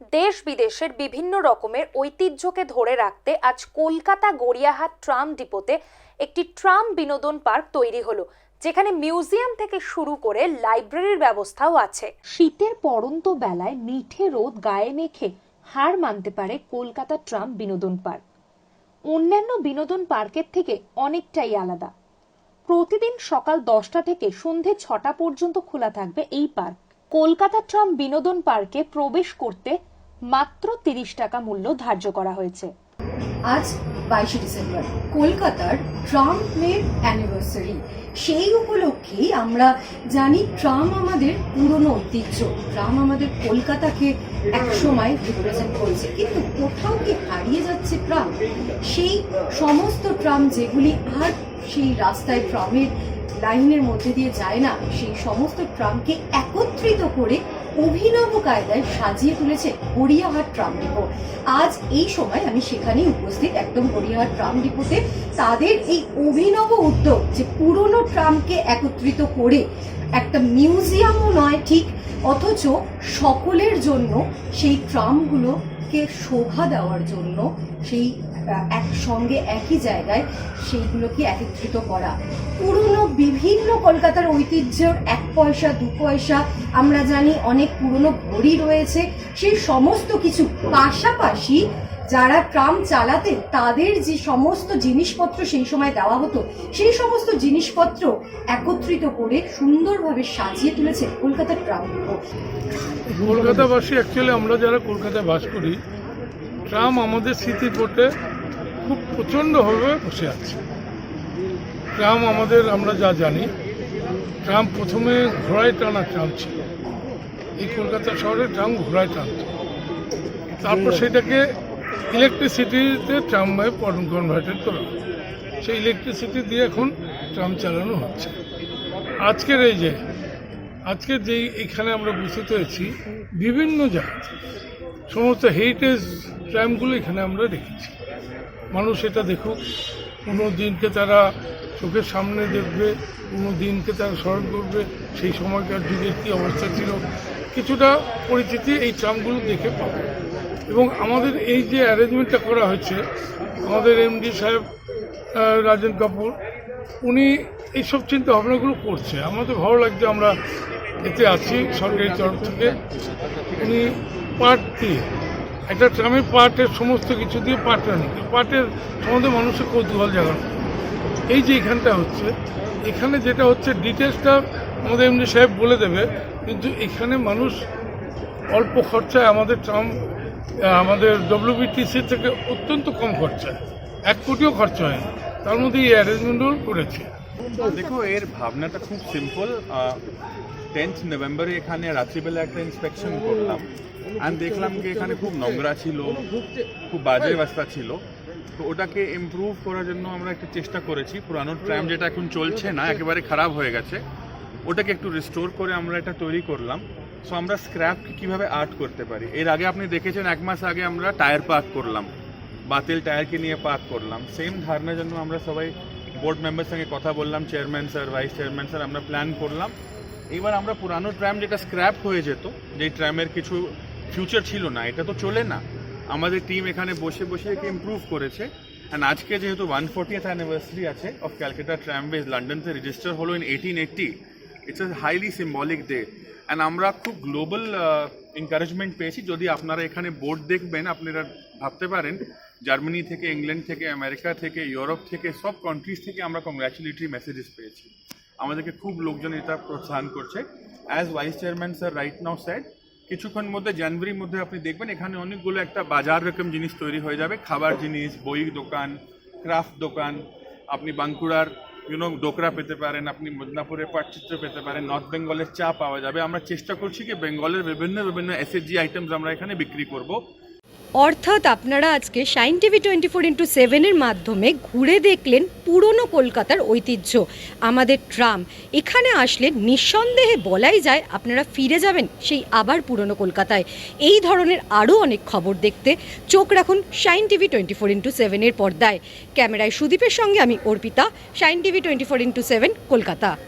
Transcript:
দেশ বিদেশের বিভিন্ন রকমের ঐতিহ্যকে ধরে রাখতে আজ কলকাতা গড়িয়াহাট ট্রাম ডিপোতে একটি ট্রাম বিনোদন পার্ক তৈরি হলো, যেখানে মিউজিয়াম থেকে শুরু করে লাইব্রেরির ব্যবস্থাও আছে। শীতের পড়ন্ত বেলায় মিঠে রোদ গায়ে মেখে হার মানতে পারে কলকাতা ট্রাম বিনোদন পার্ক। অন্যান্য বিনোদন পার্কের থেকে অনেকটাই আলাদা। প্রতিদিন সকাল দশটা থেকে সন্ধে ছটা পর্যন্ত খোলা থাকবে এই পার্ক। কলকাতা ট্রাম বিনোদন পার্কে প্রবেশ করতে মাত্র তিরিশ টাকা মূল্য ধার্য করা হয়েছে। আজ বাইশে ডিসেম্বর, কলকাতার ট্রাম্পের অ্যানিভার্সারি সেই উপলক্ষেই আমরা জানি ট্রাম আমাদের পুরনো ঐতিহ্য। ট্রাম আমাদের কলকাতাকে একসময় রিপ্রেজেন্ট করেছে। কিন্তু কোথাও কি হারিয়ে যাচ্ছে ট্রাম সেই সমস্ত ট্রাম যেগুলি আর সেই রাস্তায় ট্রামের লাইনের মধ্যে দিয়ে যায় না, সেই সমস্ত ট্রামকে একত্রিত করে অভিনব কায়দায় সাজিয়ে তুলেছে গড়িয়াহাট ট্রাম ডিপো। আজ এই সময় আমি সেখানেই উপস্থিত একদম গড়িয়াহাট ট্রাম ডিপোতে। তাদের এই অভিনব উদ্যোগ যে পুরনো ট্রামকে একত্রিত করে একটা মিউজিয়ামও নয় ঠিক, অথচ সকলের জন্য সেই ট্রামগুলোকে শোভা দেওয়ার জন্য সেই একসঙ্গে একই জায়গায় সেইগুলোকে একত্রিত করা। পুরনো বিভিন্ন কলকাতার ঐতিহ্যের এক পয়সা, দু পয়সা, আমরা জানি অনেক পুরনো ঘড়ি রয়েছে, সেই সমস্ত কিছু পাশাপাশি যারা ট্রাম চালাতেন, তাদের যে সমস্ত জিনিসপত্র সেই সময় দেওয়া হতো, সেই সমস্ত জিনিসপত্র একত্রিত করে সুন্দরভাবে সাজিয়ে তুলেছে কলকাতার ট্রাম। কলকাতাবাসী অ্যাকচুয়ালি আমরা যারা কলকাতায় বাস করি, ট্রাম আমাদের স্মৃতিপটে খুব প্রচণ্ডভাবে বসে আছে। ট্রাম আমাদের, আমরা যা জানি, ট্রাম প্রথমে ঘোড়ায় টানা ট্রাম ছিল। এই কলকাতা শহরে ট্রাম ঘোড়ায় টানত। তারপর সেটাকে ইলেকট্রিসিটিতে ট্রামে কনভার্টেড করা সেই ইলেকট্রিসিটি দিয়ে এখন ট্রাম চালানো হচ্ছে। আজকের এই যে আজকে যেই এখানে আমরা বুঝতে হয়েছি, বিভিন্ন জায়গা সমস্ত হেরিটেজ ট্রামগুলো এখানে আমরা রেখেছি মানুষ এটা দেখুক, কোনো দিনকে তারা চোখের সামনে দেখবে, কোনো দিনকে তারা স্মরণ করবে, সেই সময়কার যুগের কী অবস্থা ছিল। কিছুটা পরিচিতি এই ট্রামগুলো দেখে পাবে। এবং আমাদের এই যে অ্যারেঞ্জমেন্টটা করা হয়েছে, আমাদের এমডি সাহেব রাজেন কাপুর, উনি এইসব চিন্তা ভাবনাগুলো করছে আমাদের ভালো লাগছে আমরা এতে আছি সরকারি তরফ থেকে। উনি দিয়ে একটা ট্রামের পাটের সমস্ত কিছু দিয়ে পাট রানি পাটের সম্বন্ধে মানুষের কৌতূহল জাগানো। এই যে এখানটা হচ্ছে, এখানে যেটা হচ্ছে, ডিটেলসটা আমাদের এমনি সাহেব বলে দেবে, কিন্তু এখানে মানুষ অল্প খরচায় আমাদের ট্রাম আমাদের ডব্লিউবিটিসি থেকে অত্যন্ত কম খরচায়। এক কোটিও খরচা হয় তার মধ্যে এই অ্যারেঞ্জমেন্টও করেছে। দেখো, এর ভাবনাটা খুব সিম্পল টেন্থ নভেম্বরে এখানে রাত্রিবেলা একটা ইন্সপেকশন করলাম। আর দেখলাম যে এখানে খুব নোংরা ছিল, খুব বাজে অবস্থা ছিল। তো ওটাকে ইমপ্রুভ করার জন্য আমরা একটা চেষ্টা করেছি। পুরানো ট্র্যাম যেটা এখন চলছে না, একেবারে খারাপ হয়ে গেছে। ওটাকে একটু রিস্টোর করে আমরা এটা তৈরি করলাম। সো আমরা স্ক্র্যাপকে কীভাবে আর্ট করতে পারি? এর আগে আপনি দেখেছেন, এক মাস আগে আমরা টায়ার পার্ক করলাম। বাতিল টায়ারকে নিয়ে পার্ক করলাম। সেম ধারণার জন্য আমরা সবাই বোর্ড মেম্বার সঙ্গে কথা বললাম। Chairman sir vice chairman sir আমরা প্ল্যান করলাম। এবার আমরা পুরানো ট্র্যাম যেটা স্ক্র্যাপ হয়ে যেত, যেই ট্র্যামের কিছু ফিউচার ছিল না, এটা তো চলে না। আমাদের টিম এখানে বসে বসে একে ইমপ্রুভ করেছে। অ্যান্ড আজকে যেহেতু ওয়ান ফোর্টিয়েথ অ্যানিভার্সারি আছে অফ ক্যালকাটা ট্র্যামওয়েজ লন্ডনতে রেজিস্টার হলো in eighteen eighty it's a highly symbolic day and আমরা খুব গ্লোবাল এনকারেজমেন্ট পেয়েছি। যদি আপনারা এখানে বোর্ড দেখবেন, আপনারা ভাবতে পারেন জার্মানি থেকে ইংল্যান্ড থেকে আমেরিকা থেকে ইউরোপ থেকে, সব কান্ট্রিজ থেকে আমরা কংগ্রাচুলেটরি মেসেজেস পেয়েছি। আমাদেরকে খুব লোকজন এটা প্রোৎসাহন করছে। As vice chairman sir right now sir কিছুক্ষণ মধ্যে জানুয়ারির মধ্যে আপনি দেখবেন, এখানে অনেকগুলো একটা বাজার রকম জিনিস তৈরি হয়ে যাবে। খাবার জিনিস বই দোকান ক্রাফট দোকান, আপনি বাঁকুড়ার ইউনো ডোকরা পেতে পারেন, আপনি মিদনাপুরের পাটচিত্র পেতে পারেন নর্থ বেঙ্গলের চা পাওয়া যাবে। আমরা চেষ্টা করছি কি বেঙ্গলের বিভিন্ন বিভিন্ন এসএসজি আইটেমস আমরা এখানে বিক্রি করব। অর্থাৎ আপনারা আজকে Shine TV twenty four into সেভেনের মাধ্যমে ঘুরে দেখলেন পুরনো কলকাতার ঐতিহ্য, আমাদের ট্রাম। এখানে আসলে নিঃসন্দেহে বলাই যায় আপনারা ফিরে যাবেন সেই আবার পুরনো কলকাতায়। এই ধরনের আরও অনেক খবর দেখতে চোখ রাখুন Shine TV twenty four into সেভেনের পর্দায়। ক্যামেরায় সুদীপের সঙ্গে আমি Arpita Shine TV twenty four into seven Kolkata.